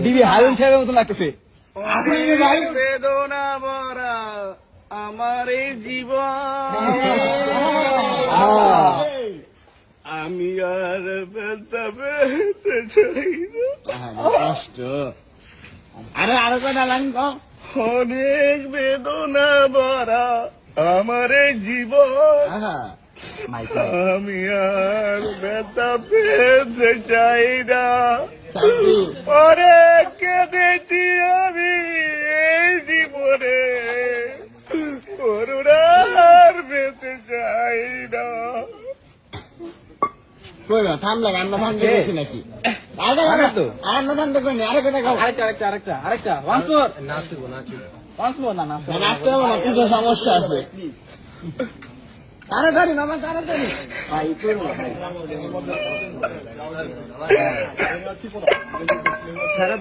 দিবি হারুন সাহেবের মতো লাগতেছে। অনেক বেদনা ভরা আমার এই জীবন। আমি আর না কষ্ট। আরে আরও কটা লাইন অনেক বেদনা ভরা আমার এই জীবন। আমি আর ব্যথা পেতে চাই না। অনেক কেঁদেছি আমি এই জীবনে করুণার চাই না। কইবা থামলে আমরা থামতে গেছি নাকি? আরে আরে তো। আমরা থামতে কইনি আরে কটা খাও আরেকটা আরেকটা আরেকটা আরেকটা। ওয়ান ফোর পাঁচ মো না না নাচতে হবে না কিছু সমস্যা আছে। তাড়াতাড়ি মামা তাড়াতাড়ি। ভাই করব ভাই। সারা